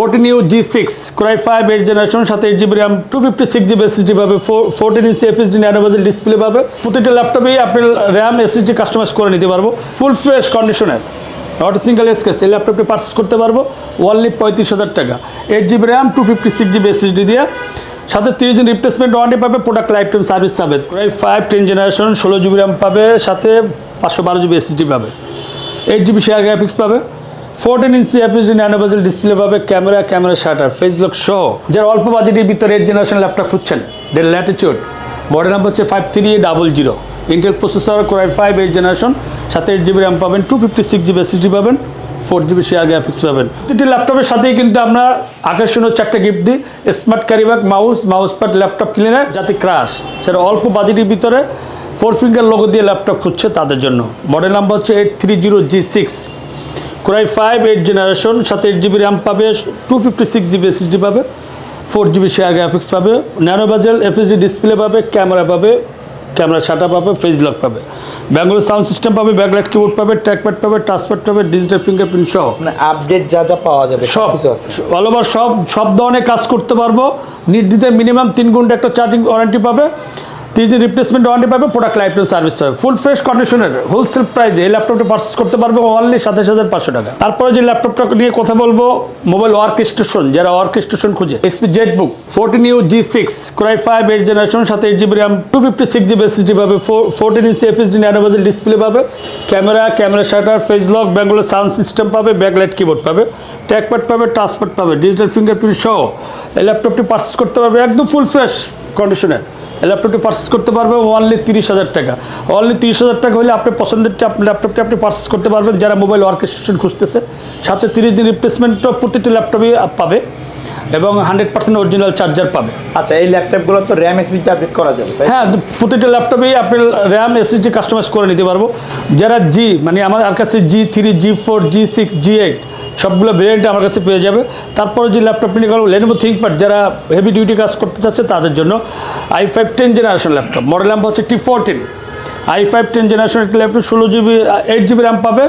Fourteen U G six core i five eight generation সাথে eight GB RAM two fifty six GB SSD পাবে fourteen inch FHD nano bezel display পাবে। প্রতিটা ল্যাপটপেই আপনি RAM SSD customise করে নিতে পারব full fresh কন্ডিশনের not single এসকেস এই ল্যাপটপটি পারচেস করতে পারব ওয়ানলি পঁয়ত্রিশ হাজার টাকা। Eight GB RAM two fifty six GB SSD দিয়ে। সাথে তিরিশ দিন রিপ্লেসমেন্ট ওয়ারেন্টি পাবে প্রোডাক্ট লাইফ টাইম সার্ভিস পাবে। প্রায় ফাইভ টেন জেনারেশন ষোলো জিবি র্যাম পাবে, সাথে পাঁচশো বারো জিবি এসএসডি পাবে। এইট জিবি শেয়ার গ্রাফিক্স পাবে। Fourteen inch FHD nano bezel display পাবে camera camera shutter face lock সহ, যারা অল্প বাজেটের ভিতরে এইট জেনারেশন ল্যাপটপ খুঁজছেন ডেল ল্যাটিচিউড মডেল নাম্বার হচ্ছে five three double zero Intel processor core i five eight generation সাথে এইট জিবি র্যাম পাবেন two fifty six GB S SSD পাবেন ফোর জিবি শেয়ার গ্রাফিক্স পাবেন। প্রতিটি ল্যাপটপের সাথেই কিন্তু আমরা আকর্ষণীয় চারটে গিফট দিই smart carry bag mouse mouse pad laptop cleaner যাতে ক্রাশ যারা অল্প বাজেটের ভিতরে ফোর ফিঙ্গার লোগো দিয়ে ল্যাপটপ খুঁজছে তাদের জন্য। মডেল নাম্বার হচ্ছে eight three zero G six core i five eight generation সাথে এইট জিবি র্যাম পাবে two fifty six GB SSD পাবে ফোর জিবি শেয়ার গ্রাফিক্স পাবে ন্যানো বাজেল এফএসডি ডিসপ্লে পাবে ক্যামেরা পাবে ক্যামেরা শাটা পাবে face lock পাবে। Bangalore sound system পাবে backlight keyboard পাবে ট্র্যাকপ্যাড পাবে টাচপ্যাড পাবে ডিজিটাল ফিঙ্গারপ্রিন্ট সহ। মানে আপডেট যা যা পাওয়া যাবে সব। কিছু আছে। অল ওভার সব সব ধরনের কাজ করতে পারব। নির্দিতে মিনিমাম তিন ঘণ্টা একটা চার্জিং ওয়ারেন্টি পাবে। তিন রিপ্লেসমেন্ট ওয়ারেন্টি পাবে প্রোডাক্ট লাইফ টাইম সার্ভিস পাবে। ফুল ফ্রেশ কন্ডিশনের হোলসেল প্রাইসে এই ল্যাপটপটি পারচেস করতে পারবে অনলি সাতাশ হাজার পাঁচশো টাকা। তারপরে যে ল্যাপটপটা নিয়ে কথা বলব মোবাইল ওয়ার্ক স্টেশন যারা ওয়ার্ক স্টেশন খুঁজে HP Z book fourteen U G six core i five eight generation সাথে eight GB RAM two fifty six GB SSD পাবে fourteen inch FHD nano bezel display পাবে camera camera shutter face lock Bang Olufsen sound system পাবে backlight keyboard পাবে trackpad পাবে touchpad পাবে digital fingerprint সহ এই ল্যাপটপটি পারচেস করতে পারবে, একদম ফুল ফ্রেশ কন্ডিশনের ল্যাপটপটি পারচেস করতে পারবে অনলি তিরিশ হাজার টাকা। অনলি তিরিশ হাজার টাকা হলে আপনি পছন্দেরটি আপনি ল্যাপটপটি আপনি পারচেস করতে পারবেন যারা মোবাইল ওয়ার্ক স্টেশন খুঁজতেছে। সাথে তিরিশ দিন রিপ্লেসমেন্টও প্রতিটি ল্যাপটপে পাবে এবং হান্ড্রেড পার্সেন্ট অরিজিনাল চার্জার পাবে। আচ্ছা এই ল্যাপটপগুলো তো র্যাম এসএসডি আপডেট করা যাবে হ্যাঁ প্রতিটা ল্যাপটপেই আপনি র্যাম এসএসডি কাস্টমাইজ করে নিতে পারব। যারা জি মানে আমার কাছে G three G four G six G eight সবগুলো ভেরিয়েন্ট আমার কাছে পেয়ে যাবে। তারপরে যে ল্যাপটপ নিয়ে গেল লেনোভো থিঙ্কপ্যাড যারা হেভি ডিউটি কাজ করতে চাচ্ছে তাদের জন্য I five ten generation laptop model number হচ্ছে T fourteen I five ten generation একটা ল্যাপটপ ষোলো জিবি এইট জিবি র্যাম পাবে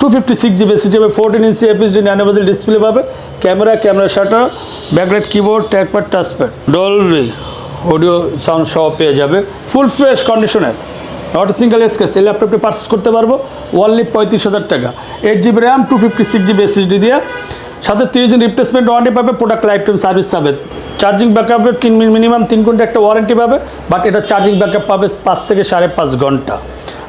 two fifty six GB SSD যাবে fourteen inch FHD nano bezel display পাবে camera camera shutter backlight keyboard trackpad touchpad Dolby audio sound সহ পেয়ে যাবে। Full fresh কন্ডিশনের not single এসকেস এই ল্যাপটপটি পারচেস করতে পারব ওয়ানলি পঁয়ত্রিশ হাজার টাকা। Eight GB RAM two fifty six GB SSD দিয়ে। সাথে তিরিশ দিন রিপ্লেসমেন্ট ওয়ারেন্টি পাবে প্রোডাক্ট লাইফ টাইম সার্ভিস পাবে চার্জিং ব্যাকআপের তিন মিনিমাম তিন ঘণ্টা একটা ওয়ারেন্টি পাবে বাট এটা চার্জিং ব্যাকআপ পাবে পাঁচ থেকে সাড়ে পাঁচ ঘণ্টা।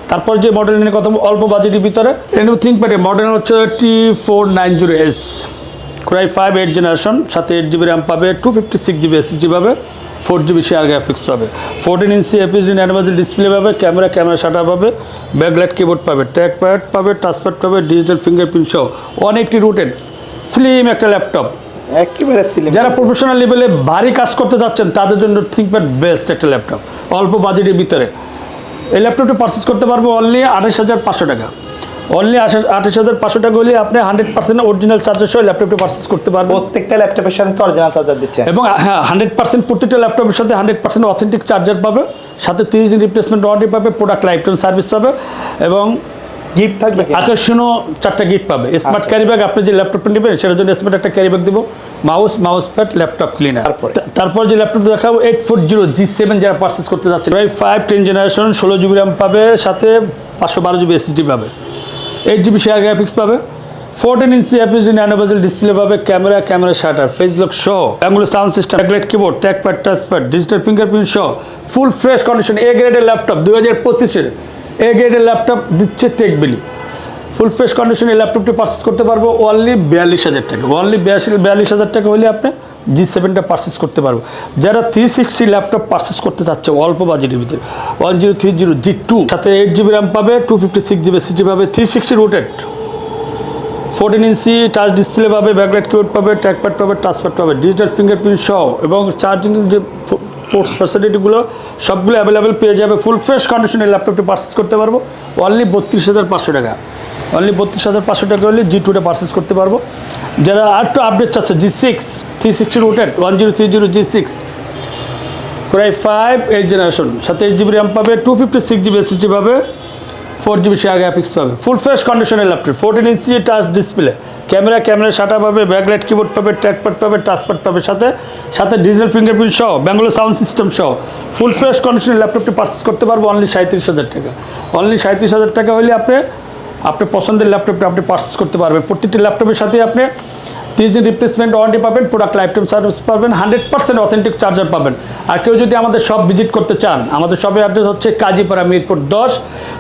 তারপর যে মডেল নিয়ে কথা অল্প বাজেটের ভিতরে রেনু থিঙ্কপ্যাডের মডেল হচ্ছে T four nine zero S core i five eight generation সাথে এইট জিবি র্যাম পাবে two fifty six GB SSD পাবে। ফোর জিবি শেয়ার গ্রাফিক্স পাবে। Fourteen inch FHD nano bezel display পাবে ক্যামেরা ক্যামেরা শাটার পাবে backlight keyboard পাবে track pad পাবে touchpad পাবে digital fingerprint সহ অনেকটি রুটেড স্লিম একটা ল্যাপটপ একেবারে সিলিম যারা প্রফেশনাল লেভেলে ভারী কাজ করতে যাচ্ছেন তাদের জন্য থিঙ্কপ্যাড বেস্ট একটা ল্যাপটপ অল্প বাজেটের ভিতরে। এই ল্যাপটপটা পারচেস করতে পারব অনলি আঠাশ হাজার পাঁচশো টাকা। অনলি আঠাশ হাজার পাঁচশো টাকা হলে আপনি হান্ড্রেড পার্সেন্ট অরিজিনাল চার্জার সহ ল্যাপটপটি পারচেস করতে পারবেন। প্রত্যেকটা ল্যাপটপের সাথে অরিজিনাল চার্জার দিচ্ছে। এবং হ্যাঁ হান্ড্রেড পার্সেন্ট প্রত্যেকটা ল্যাপটপের সাথে হান্ড্রেড পার্সেন্ট অথেন্টিক চার্জার পাবে সাথে তিরিশ দিন রিপ্লেসমেন্ট ওয়ারেন্টি পাবে প্রোডাক্ট লাইফ টাইম সার্ভিস পাবে এবং গিফট থাকবে আকর্ষণীয় চারটা গিফট পাবে। স্মার্ট। ক্যারি ব্যাগ আপনি যে ল্যাপটপটা নেবেন সেটার জন্য স্মার্ট একটা ক্যারি ব্যাগ দিব। Mouse mouse pad laptop cleaner তারপরে? তারপর যে ল্যাপটপ দেখাবো eight four zero G seven যারা পারচেস করতে যাচ্ছে ফাইভ টেন জেনারেশন ষোলো জিবি র্যাম পাবে সাথে পাঁচশো বারো জিবি এসএসডি পাবে। এইট জিবি শেয়ার গ্রাফিক্স পাবে fourteen inch FHD nano bezel display পাবে camera camera shutter face lock সহ। Bang Olufsen sound system backlight keyboard track pad touch pad digital fingerprint সহ full fresh condition এ গ্রেডের laptop দু হাজার পঁচিশের এ গ্রেডের laptop দিচ্ছে টেকবিলি ফুল ফ্রেশ কন্ডিশনে ল্যাপটপটি পারচেস করতে পারব অনলি বিয়াল্লিশ হাজার টাকা। অনলি বিয়াল্লিশ হাজার টাকা হলে আপনি জি সেভেনটা পারচেস করতে পারব যারা থ্রি সিক্সটি ল্যাপটপ পারচেস করতে চাচ্ছে, অল্প বাজেটের ভিতরে one zero three zero G two সাথে এইট জিবি র্যাম পাবে two fifty six GB SSD পাবে three sixty rotated fourteen inch touch display পাবে ব্যাকলাইট কিবোর্ড পাবে ট্র্যাকপ্যাড পাবে টাচপ্যাড পাবে ডিজিটাল ফিঙ্গারপ্রিন্ট সহ, এবং চার্জিং যে পোর্টস ফ্যাসিলিটিগুলো সবগুলো অ্যাভেলেবেল পেয়ে যাবে। ফুল ফ্রেশ কন্ডিশনে ল্যাপটপটি পারচেস করতে পারব অনলি বত্রিশ হাজার পাঁচশো টাকা। অনলি বত্রিশ হাজার পাঁচশো টাকা হলে জি টুটা পারচেস করতে পারব। যারা আর একটু আপডেট চাচ্ছে G six three sixty rotated one zero three zero G six core i five eight generation সাথে এইট জিবি র্যাম পাবে two fifty six GB SSD পাবে ফোর জিবি শেয়ার গ্রাফিক্স পাবে। ফুল ফ্রেশ কন্ডিশনের laptop fourteen inch touch display camera camera shutter পাবে backlight keyboard পাবে trackpad পাবে touchpad পাবে, সাথে সাথে ডিজিটাল ফিঙ্গারপ্রিন্ট সহ ব্যাঙ্গালোর সাউন্ড সিস্টেম সহ ফুল ফ্রেশ কন্ডিশনের ল্যাপটপটি পারচেস করতে পারব অনলি সাঁত্রিশ হাজার টাকা। অনলি সাঁত্রিশ হাজার টাকা হলে আপনি আপনার পছন্দের ল্যাপটপটা আপনি পারচেস করতে পারবেন। প্রতিটি ল্যাপটপের সাথে আপনি তিরিশ দিন রিপ্লেসমেন্ট ওয়ারেন্টি পাবেন প্রোডাক্ট লাইফ টাইম সার্ভিস পাবেন হান্ড্রেড পার্সেন্ট অথেন্টিক চার্জার পাবেন। আর কেউ যদি আমাদের সব ভিজিট করতে চান, আমাদের সবের অ্যাড্রেস হচ্ছে কাজীপাড়া মিরপুর দশ।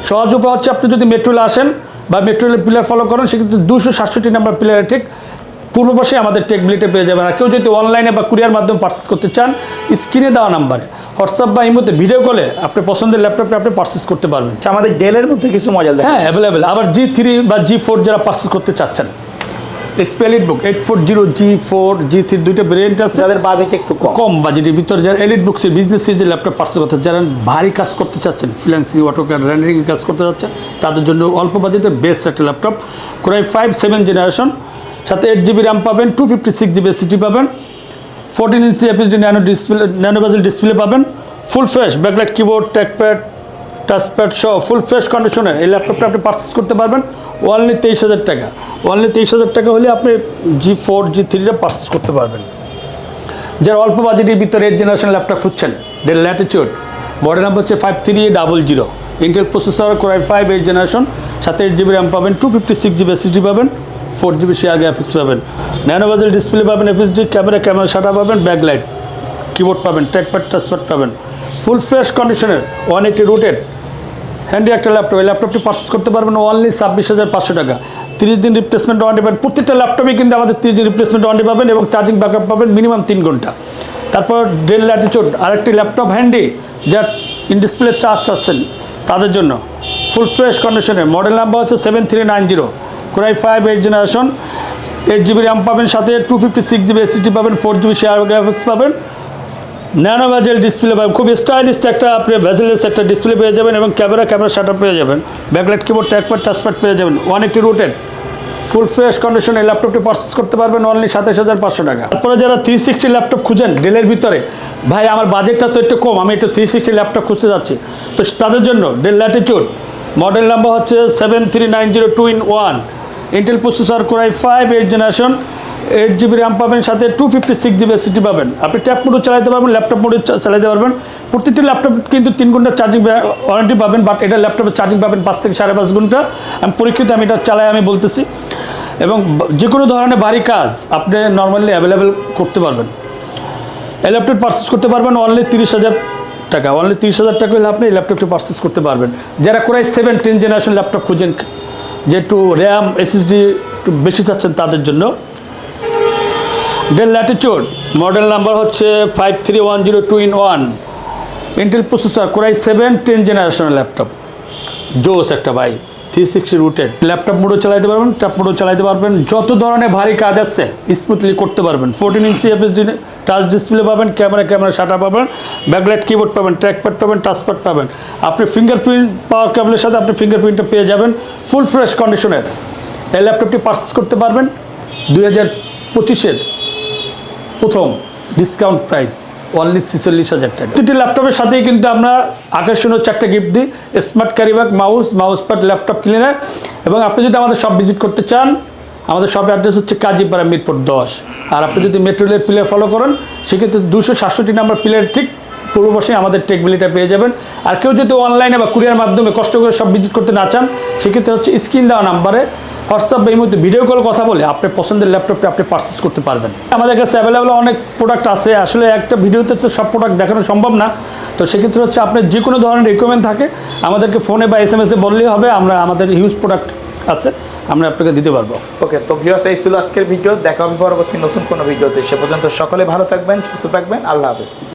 সহজ উপায় হচ্ছে আপনি যদি মেট্রোলে আসেন বা মেট্রোলে পিলার ফলো করেন, সেক্ষেত্রে দুশো সাতষট্টি নাম্বার পিলারে ঠিক পূর্ব পাশে আমাদের টেকবিলিটি পেয়ে যাবেন। আর কেউ যদি অনলাইনে বা কুরিয়ার মাধ্যমে পার্চেস করতে চান স্ক্রিনে দেওয়া নাম্বারে। হোয়াটসঅ্যাপ বা ইমোতে ভিডিও কলে আপনি পছন্দের ল্যাপটপটা আপনি পার্চেস করতে পারবেন। আচ্ছা, আমাদের ডেলের মধ্যে কিছু মডেল দেখেন। হ্যাঁ অ্যাভেলেবেল আবার জি থ্রি বা জি ফোর যারা পার্সেস করতে চাচ্ছেন। Split book eight four zero G four G three দুইটা ভেরিয়েন্ট আছে। যাদের বাজেট একটু কম। বাজেটের ভিতরে যারা এলিট বুকসের বিজনেস সিরিজের ল্যাপটপ পার্সেল করতে যারা ভারী কাজ করতে চাচ্ছেন ফ্রিল্যান্সিং অটোকার র্যান্ডারিং কাজ করতে চাচ্ছেন তাদের জন্য অল্প বাজেটে বেস্ট একটা laptop core i five seven generation সাথে এইট জিবি র্যাম পাবেন two fifty six GB SSD পাবেন fourteen inch FHD nano display nano bezel display পাবেন full fresh backlight keyboard trackpad touchpad সহ ফুল ফ্রেশ কন্ডিশনে এই ল্যাপটপটা আপনি পারচেস করতে পারবেন ওনলি তেইশ হাজার টাকা। ওনলি তেইশ হাজার টাকা হলে আপনি জি ফোর জি থ্রিটা পারচেস করতে পারবেন। যারা অল্প বাজেটের ভিতরে এইট জেনারেশন ল্যাপটপ খুঁজছেন ডেল ল্যাটিচিউড মডেল নাম্বার হচ্ছে five three double zero Intel processor core i five eight generation সাথে এইট জিবি র্যাম পাবেন two fifty six GB SSD পাবেন ফোর জিবি শেয়ার গ্রাফিক্স পাবেন। ন্যানো ডিসপ্লে পাবেন FSD camera camera shutter পাবেন backlight keyboard পাবেন trackpad touchpad পাবেন। Full fresh কন্ডিশনের one eighty rooted handy একটা ল্যাপটপ এই ল্যাপটপটি পারচেস করতে পারবেন অনলি ছাব্বিশ হাজার পাঁচশো টাকা। তিরিশ দিন রিপ্লেসমেন্ট ওয়ারেন্টি পাবেন। প্রত্যেকটা ল্যাপটপে কিন্তু আমাদের তিরিশ দিন রিপ্লেসমেন্ট ওয়ারেন্টি পাবেন এবং চার্জিং ব্যাকআপ পাবেন মিনিমাম তিন ঘণ্টা। তারপর ডেল ল্যাটিচুড আরেকটি ল্যাপটপ হ্যান্ডি যা ইন ডিসপ্লে চার্জ চাচ্ছেন তাদের জন্য। ফুল ফ্রেশ কন্ডিশনের মডেল নাম্বার হচ্ছে seven three nine zero core i five eight generation eight GB RAM পাবেন, সাথে two fifty six GB SSD পাবেন ফোর জিবি শেয়ার গ্রাফিক্স পাবেন। ন্যানো ভ্যাজেল ডিসপ্লে পাবেন, খুব স্টাইলিশ একটা, আপনি ভ্যাজেলেস একটা ডিসপ্লে পেয়ে যাবেন এবং ক্যামেরা ক্যামেরা শাটার পেয়ে যাবেন। ব্যাকলাইট কিবোর্ড ট্যাকপ্যাড টাচপ্যাড পেয়ে যাবেন one eighty rotated full fresh কন্ডিশনে ল্যাপটপটি পারচেস করতে পারবেন অনলি সাতাশ হাজার পাঁচশো টাকা। তারপরে যারা থ্রি সিক্সটি ল্যাপটপ খুঁজেন ডেলের ভিতরে, ভাই আমার বাজেটটা তো একটু কম, আমি একটু থ্রি সিক্সটি ল্যাপটপ খুঁজতে যাচ্ছি। তো তাদের জন্য ডেল ল্যাটিচিউড মডেল নাম্বার হচ্ছে seven three nine zero two in one Intel processor core i five eight generation eight GB RAM পাবেন, সাথে two fifty six GB SSD পাবেন। আপনি ট্যাপ মোডও চালাতে পারবেন ল্যাপটপ মোডে চালাতে পারবেন। প্রত্যেকটি ল্যাপটপ কিন্তু তিন ঘণ্টা চার্জিং ওয়ারেন্টি পাবেন বাট এটা ল্যাপটপে চার্জিং পাবেন পাঁচ থেকে সাড়ে পাঁচ ঘণ্টা। আমি পরীক্ষিত, আমি এটা চালাই, আমি বলতেছি। এবং যে কোনো ধরনের ভারী কাজ আপনি নর্মালি অ্যাভেলেবেল করতে পারবেন। এই ল্যাপটপ পারচেস করতে পারবেন অনলি তিরিশ হাজার টাকা। অনলি তিরিশ হাজার টাকা হলে আপনি এই ল্যাপটপটি পারচেস করতে পারবেন। যারা core i seven ten generation laptop খুঁজেন যে একটু র্যাম এসএসডি একটু বেশি চাচ্ছেন তাদের জন্য। ডেল ল্যাটিচিউড মডেল নাম্বার হচ্ছে five three one zero two in one Intel processor core i seven ten জেনারেশনের ল্যাপটপ জোস একটা ভাই থ্রি সিক্সটি রুটেড ল্যাপটপ মোডও চালাতে পারবেন ট্যাপ মোডও চালাতে পারবেন, যত ধরনের ভারী কাজ আছে স্মুথলি করতে পারবেন। Fourteen inch FHD touch display পাবেন ক্যামেরা ক্যামেরা শাটা পাবেন ব্যাকলাইট কিবোর্ড পাবেন ট্র্যাকপ্যাড পাবেন টাচপ্যাড পাবেন। আপনি ফিঙ্গারপ্রিন্ট পাওয়ার কেবলের সাথে আপনি ফিঙ্গারপ্রিন্টটা পেয়ে যাবেন ফুল ফ্রেশ কন্ডিশনের এই ল্যাপটপটি পারচেস করতে পারবেন দুই হাজার পঁচিশের প্রথম ডিসকাউন্ট প্রাইস অনলি ছিচল্লিশ হাজার টাকা। প্রতিটি ল্যাপটপের সাথেই কিন্তু আমরা আকর্ষণীয় চারটে গিফট দিই smart carry bag mouse mouse pad laptop cleaner এবং আপনি যদি আমাদের সব ভিজিট করতে চান আমাদের শপ অ্যাড্রেস হচ্ছে কাজীপাড়া মিরপুর দশ। আর আপনি যদি মেট্রো রেলের প্লেয়ার ফলো করেন, সেক্ষেত্রে দুশো সাতষট্টি নাম্বার প্লেয়ার ঠিক পূর্ব পাশে আমাদের টেকবিলিটা পেয়ে যাবেন। আর কেউ যদি অনলাইনে বা কুরিয়ার মাধ্যমে কষ্ট করে সব ভিজিট করতে না চান, সেক্ষেত্রে হচ্ছে স্ক্রিন দেওয়া নাম্বারে হোয়াটসঅ্যাপ এই মধ্যে ভিডিও কল কথা বলে আপনার পছন্দের ল্যাপটপটা আপনি পারচেস করতে পারবেন। আমাদের কাছে অ্যাভেলেবেল অনেক প্রোডাক্ট আছে। আসলে একটা ভিডিওতে তো সব প্রোডাক্ট দেখানো সম্ভব না। তো সেক্ষেত্রে হচ্ছে আপনার যে কোনো ধরনের রিকোয়ারমেন্ট থাকে, আমাদেরকে ফোনে বা এস এম এসে বললেই হবে। আমরা আমাদের হিউজ প্রোডাক্ট আছে। আমরা আপনাকে দিতে পারব। ওকে তো ভিউয়ার্স এই ছিল আজকের ভিডিও দেখা হবে পরবর্তী নতুন কোনো ভিডিওতে সে পর্যন্ত সকলে ভালো থাকবেন, সুস্থ থাকবেন। আল্লাহ হাফেজ।